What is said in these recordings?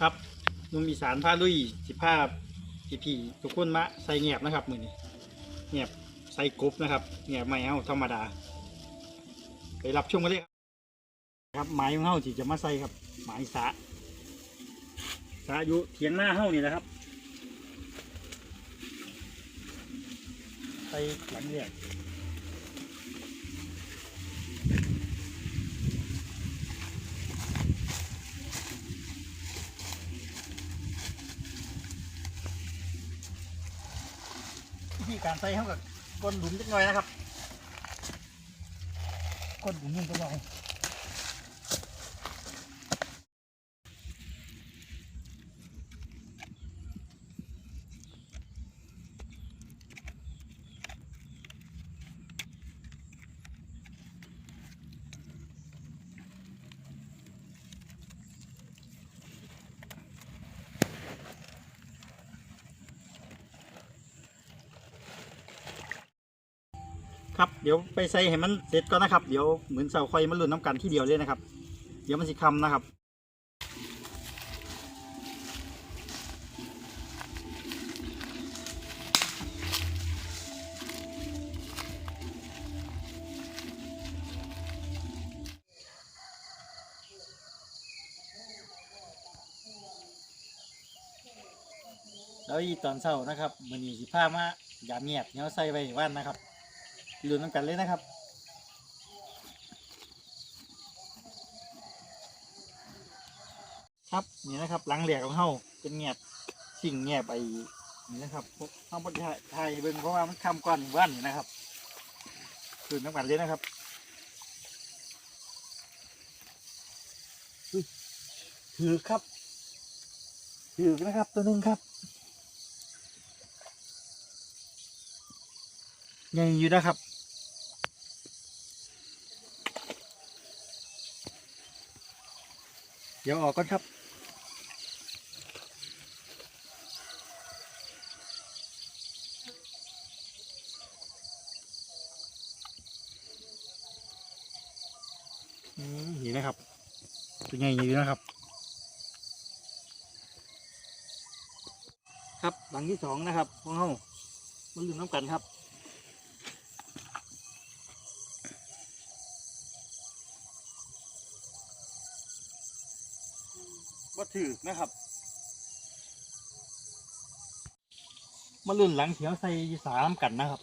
ครับนุ่มอีสานพาลุยสิภาพี่พี่ทุกคนมาใส่เงียบนะครับมือนี้เงียบใส่กบนะครับเงียบไม่เอาธรรมดา ไปรับชมกันเลยครับครับหมายของเฮาที่จะมาใส่ครับหมายสาสาอยู่เถียงหน้าเฮานี่แหละครับใส่หลังเนี่ยวิ ธีการใส่เฮากับก้นหลุมจักหน่อยนะครับก้นหลุมนี่ก็ลองครับเดี๋ยวไปใส่ให้มันเสร็จก่อนนะครับ เดี๋ยวเหมือนเสาไฟมันหล่นน้ำกันที่เดียวเลยนะครับ เดี๋ยวมันสิคำนะครับแล้วอีตอนเช้านะครับมันนี้สิผ้ามายามเงียบเนี้ยใส่ไว้ว่านนะครับ หลุนน้ำกันเลยนะครับครับนี่นะครับหลังเหลียกของเฮาเป็นเงียบสิ่งเงียบไปนี่นะครับเฮาบ่ได้ถ่ายเบิ่งเพราะว่ามันคำก่อนว่านนี่นะครับหลุนน้ำกันเลยนะครับถือครับถือนะครับตัวนึงครับใหญ่อยู่นะครับ เดี๋ยวออกก่อนครับอืมนี่นะครับเป็นไงอยู่นะครับ ครับหลังที่สองนะครับของเฮามันลืมน้ำกันครับ ถือนะครับมาลุ่นหลังเขียวใส่สามกันนะครับ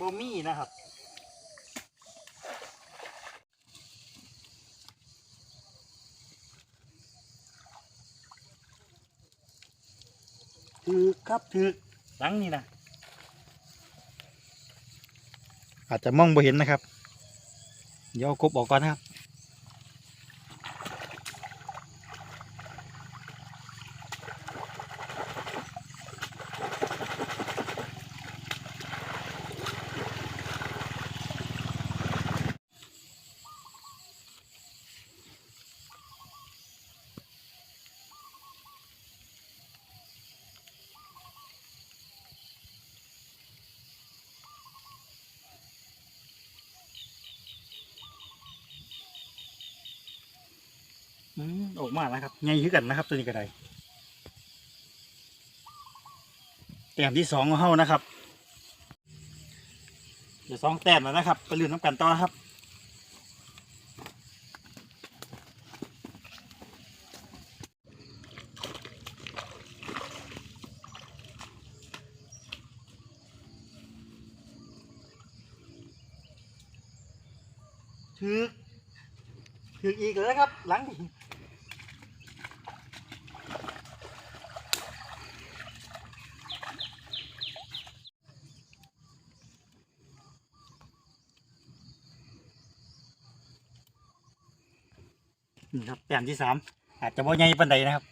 บมี่นะครับ ถือครับถือหลังนี่นะอาจจะมองบ่เห็นนะครับ เดี๋ยวเอากบออกก่อนนะครับ ออกมาแล้วครับใหญ่ขึ้นกันนะครับ ตัวนี้ก็ได้แต้มที่สองของเฮานะครับเดี๋ยวสองแต้มแล้วนะครับ ไปลื่นน้ำกันต่อครับถือถืออีกแล้วครับ หลัง นี่ครับแต้มที่สามอาจจะบ่ใหญ่ปานใดนะครับ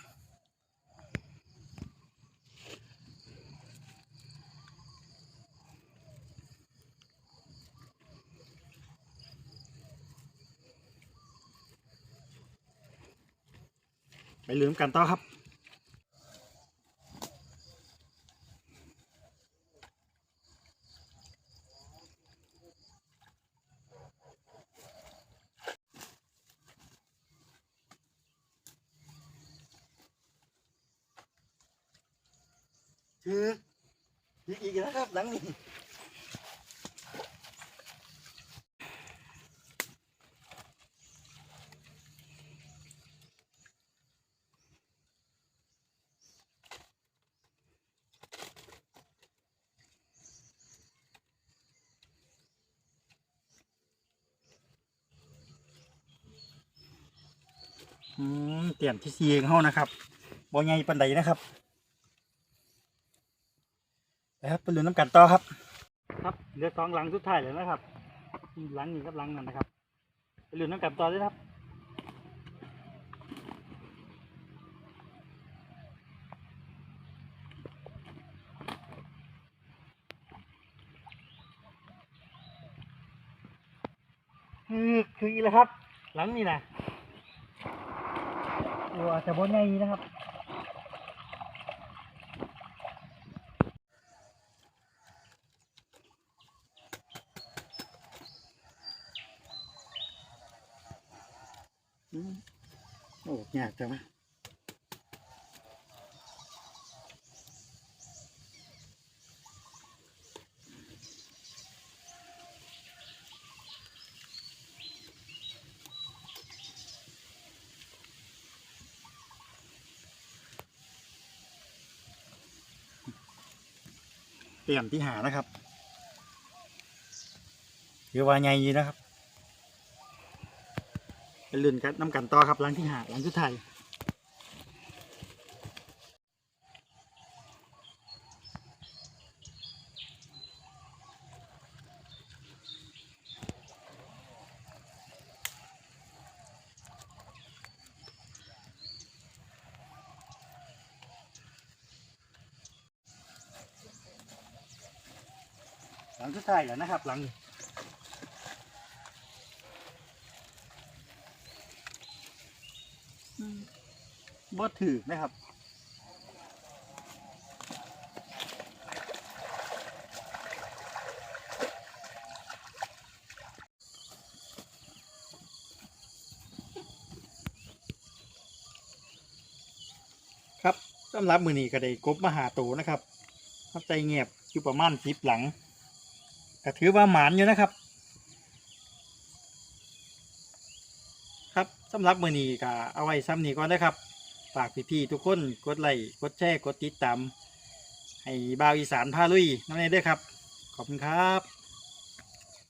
ไปลืมกันต่อครับ คืออีกอีกนะครับหลังนี้อืมเตียนที่ซีของเขานะครับบ่ใหญ่ปันใดนะครับ แล้วไปลุ้นน้ำกันต่อครับ ครับเหลือสองหลังสุดท้ายแล้วนะครับหลังนี้กับหลังนั้นนะครับไปลุ้นน้ำกันต่อเลยครับคือคืออีแล้วครับ หลังนี่นะตัวแต่บนใหญ่นะครับ โอ้ยากจังวะเตรียมที่หานะครับเดี๋ยวว่าใหญ่นะครับ เป็นลื่นกันน้ำกันต่อครับหลังที่หาหลังสุดท้ายหลังสุดท้ายแล้วนะครับ หลัง บ่ถือนะครับครับสำหรับมือนี้ก็ได้กบมาหาโตนะครับทับใจเงียบอยู่ประมาณสิบหลังก็ถือว่าหมานอยู่นะครับ ครับสำหรับมือนี้ก็เอาไว้ซ้ำนี้ก่อนนะครับ ฝากพี่ๆทุกคนกดไลค์กดแชร์กดติดตาม ให้บ่าวอีสานพาลุยน้ำเนยด้วยครับ ขอบคุณครับ